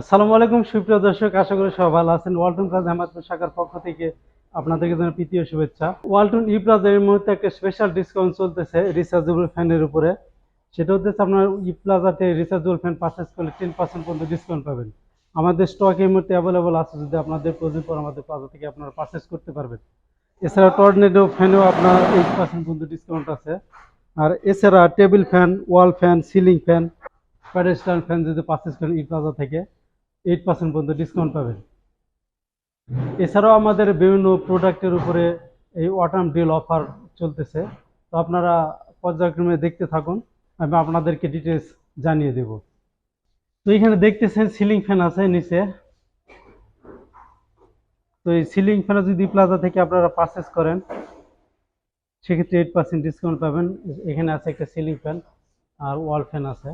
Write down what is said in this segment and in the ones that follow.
আসসালামু আলাইকুম, সুপ্রিয় দর্শক, আশা করি সবাই ভালো আছেন। ওয়ালটন প্লাজা আহমদপুর শাখার পক্ষ থেকে আপনাদেরকে জানাই প্রীতীয় শুভেচ্ছা। ওয়ালটন ই প্লাজা এই মুহূর্তে একটা স্পেশাল ডিসকাউন্ট চলতেছে রিচার্জেবল ফ্যানের উপরে। সেটা হচ্ছে আপনার ই প্লাজাতে রিচার্জেবল ফ্যান পারচেস করলে টেন পার্সেন্ট পর্যন্ত ডিসকাউন্ট পাবেন। আমাদের স্টক এই মুহূর্তে অ্যাভেলেবল আছে যদি আপনাদের প্রয়োজন পর আমাদের প্লাজা থেকে আপনারা পারচেস করতে পারবেন। এছাড়া টর্নেডো ফ্যানেও আপনার এইট পার্সেন্ট পর্যন্ত ডিসকাউন্ট আছে। আর এছাড়া table fan wall fan ceiling fan pedestal fan যদি পারচেস করেন ই প্লাজা থেকে। এইট পার্সেন্ট পর্যন্ত ডিসকাউন্ট পাবেন। এছাড়াও আমাদের বিভিন্ন প্রোডাক্টের উপরে এই ওয়াটাম ডিল অফার চলতেছে। তো আপনারা পর্যায়ক্রমে দেখতে থাকুন, আমি আপনাদেরকে ডিটেলস জানিয়ে দেব। তো এখানে দেখতেছেন সিলিং ফ্যান আছে নিচে। তো এই সিলিং ফ্যান যদি প্লাজা থেকে আপনারা পারচেস করেন, সেক্ষেত্রে এইট পার্সেন্ট ডিসকাউন্ট পাবেন। এখানে আছে একটা সিলিং ফ্যান আর ওয়াল ফ্যান আছে।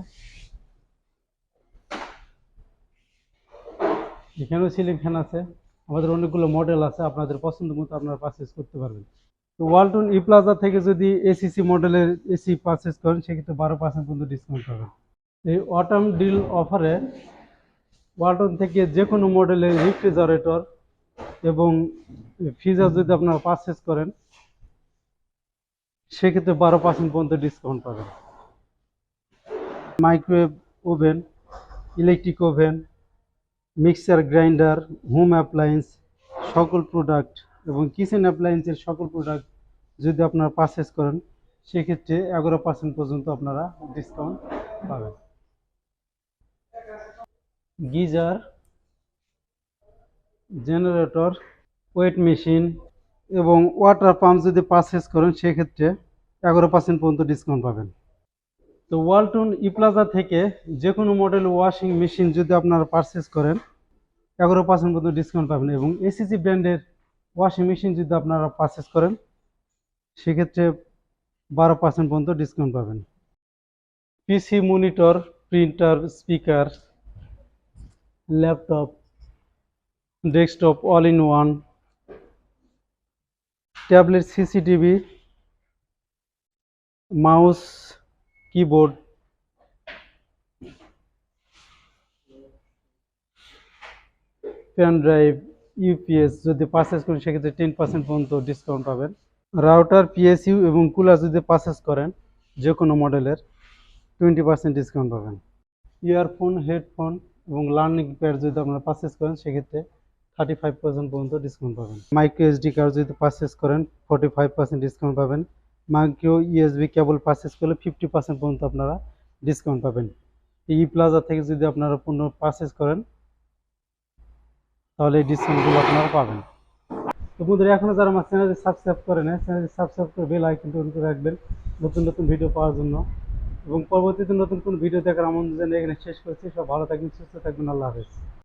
এখানেও সিলিং ফ্যান আছে, আমাদের অনেকগুলো মডেল আছে, আপনাদের পছন্দ মতো আপনারা পারচেস করতে পারবেন। তো ওয়ালটন ই প্লাজা থেকে যদি এসিসি মডেলের এসি পারচেস করেন, সেক্ষেত্রে বারো পার্সেন্ট পর্যন্ত ডিসকাউন্ট পাবেন এই অটাম ডিল অফারে ওয়ালটন থেকে যে কোনো মডেলের রেফ্রিজারেটর এবং ফ্রিজার যদি আপনারা পারচেস করেন, সেক্ষেত্রে বারো পার্সেন্ট পর্যন্ত ডিসকাউন্ট পাবেন। Microwave oven electric oven mixer grinder, home appliance, সকল প্রোডাক্ট এবং কিচেন অ্যাপ্লায়েন্সের সকল প্রোডাক্ট যদি আপনারা পারচেস করেন, সেক্ষেত্রে এগারো পার্সেন্ট পর্যন্ত আপনারা ডিসকাউন্ট পাবেন। গিজার জেনারেটর ওয়েট মেশিন এবং ওয়াটার পাম্প যদি পারচেস করেন, সেক্ষেত্রে এগারো পার্সেন্ট পর্যন্ত ডিসকাউন্ট পাবেন। তো ওয়ালটন ই প্লাজা থেকে যে কোনো মডেল ওয়াশিং মেশিন যদি আপনারা পারচেস করেন, এগারো পার্সেন্ট পর্যন্ত ডিসকাউন্ট পাবেন এবং এসিসি ব্র্যান্ডের ওয়াশিং মেশিন যদি আপনারা পারচেস করেন, সেক্ষেত্রে বারো পার্সেন্ট পর্যন্ত ডিসকাউন্ট পাবেন। PC monitor printer speaker laptop desktop all in one tablet CCTV mouse keyboard pen drive UPS যদি পারচেস করেন, সেক্ষেত্রে টেন পার্সেন্ট পর্যন্ত ডিসকাউন্ট পাবেন। রাউটার পিএসইউ এবং কুলার যদি পারচেস করেন যে কোনো মডেলের টোয়েন্টি পার্সেন্ট ডিসকাউন্ট পাবেন। ইয়ারফোন হেডফোন এবং লার্নিং প্যাড যদি আপনারা পারচেস করেন, সেক্ষেত্রে থার্টি ফাইভ পার্সেন্ট পর্যন্ত ডিসকাউন্ট পাবেন। মাইক্রো এসডি কার্ড যদি পারচেস করেন ফর্টি ফাইভ পার্সেন্ট ডিসকাউন্ট পাবেন। মাইক্রো ইউএসবি কেবল পারচেস করলে ফিফটি পার্সেন্ট পর্যন্ত আপনারা ডিসকাউন্ট পাবেন। ই প্লাজা থেকে যদি আপনারা পণ্য পারচেস করেন, তাহলে এই ডিসকাউন্টগুলো আপনারা পাবেন। তো বন্ধুরা এখনও যারা আমার চ্যানেলটি সাবস্ক্রাইব করে নেয় চ্যানেলটি সাবস্ক্রাইব করে বেল আইকনটি অন করে রাখবেন নতুন নতুন ভিডিও পাওয়ার জন্য। এবং পরবর্তীতে নতুন কোন ভিডিও দেখার আমন্ত্রণ এখানে শেষ করছি। সব ভালো থাকবেন, সুস্থ থাকবেন, আল্লাহ হাফেজ।